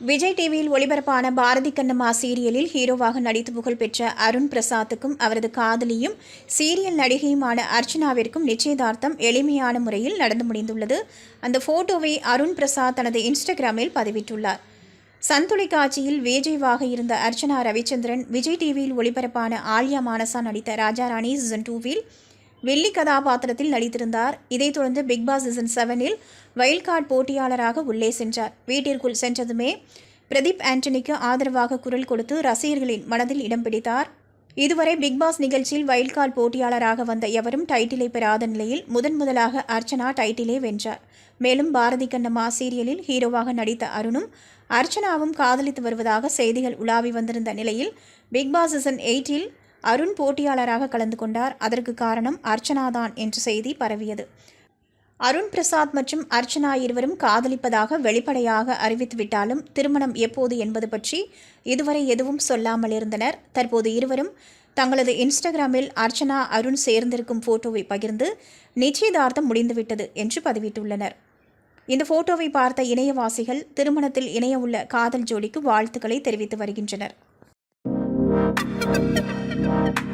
விஜய் டிவியில் ஒளிபரப்பான பாரதி கண்ணம்மா சீரியலில் ஹீரோவாக நடித்து புகழ்பெற்ற அருண் பிரசாத்துக்கும் அவரது காதலியும் சீரியல் நடிகையுமான அர்ச்சனாவிற்கும் நிச்சயதார்த்தம் எளிமையான முறையில் நடந்து முடிந்துள்ளது. அந்த போட்டோவை அருண் பிரசாத் தனது இன்ஸ்டாகிராமில் பதிவிட்டுள்ளார். சந்தொலை காட்சியில் விஜய்வாக இருந்த அர்ச்சனா ரவிச்சந்திரன் விஜய் டிவியில் ஒளிபரப்பான ஆலியா மானசா நடித்த ராஜாராணி சீசன் டூவில் வெள்ளி கதாபாத்திரத்தில் நடித்திருந்தார். இதைத் தொடர்ந்து பிக்பாஸ் சீசன் செவனில் வைல்ட் கார்டு போட்டியாளராக உள்ளே சென்றார். வீட்டிற்குள் சென்றதுமே பிரதீப் ஆண்டனிக்கு ஆதரவாக குரல் கொடுத்து ரசிகர்களின் மனதில் இடம் பிடித்தார். இதுவரை பிக்பாஸ் நிகழ்ச்சியில் வைல்ட் கார்டு போட்டியாளராக வந்த எவரும் டைட்டிலை பெறாத நிலையில் முதன் முதலாக அர்ச்சனா டைட்டிலை வென்றார். மேலும் பாரதி கண்ணம்மா சீரியலில் ஹீரோவாக நடித்த அருணும் அர்ச்சனாவும் காதலித்து வருவதாக செய்திகள் உலாவி வந்திருந்த நிலையில் பிக்பாஸ் சீசன் எயிட்டில் அருண் போட்டியாளராக கலந்து கொண்டார். அதற்கு காரணம் அர்ச்சனாதான் என்ற செய்தி பரவியது. அருண் பிரசாத் மற்றும் அர்ச்சனா இருவரும் காதலிப்பதாக வெளிப்படையாக அறிவித்துவிட்டாலும் திருமணம் எப்போது என்பது பற்றி இதுவரை எதுவும் சொல்லாமல் இருந்தனர். தற்போது இருவரும் தங்களது இன்ஸ்டாகிராமில் அர்ச்சனா அருண் சேர்ந்திருக்கும் போட்டோவை பகிர்ந்து நிச்சயதார்த்தம் முடிந்துவிட்டது என்று பதிவிட்டுள்ளனர். இந்த போட்டோவை பார்த்த இணையவாசிகள் திருமணத்தில் இணைய உள்ள காதல் ஜோடிக்கு வாழ்த்துக்களை தெரிவித்து வருகின்றனர். Thank you.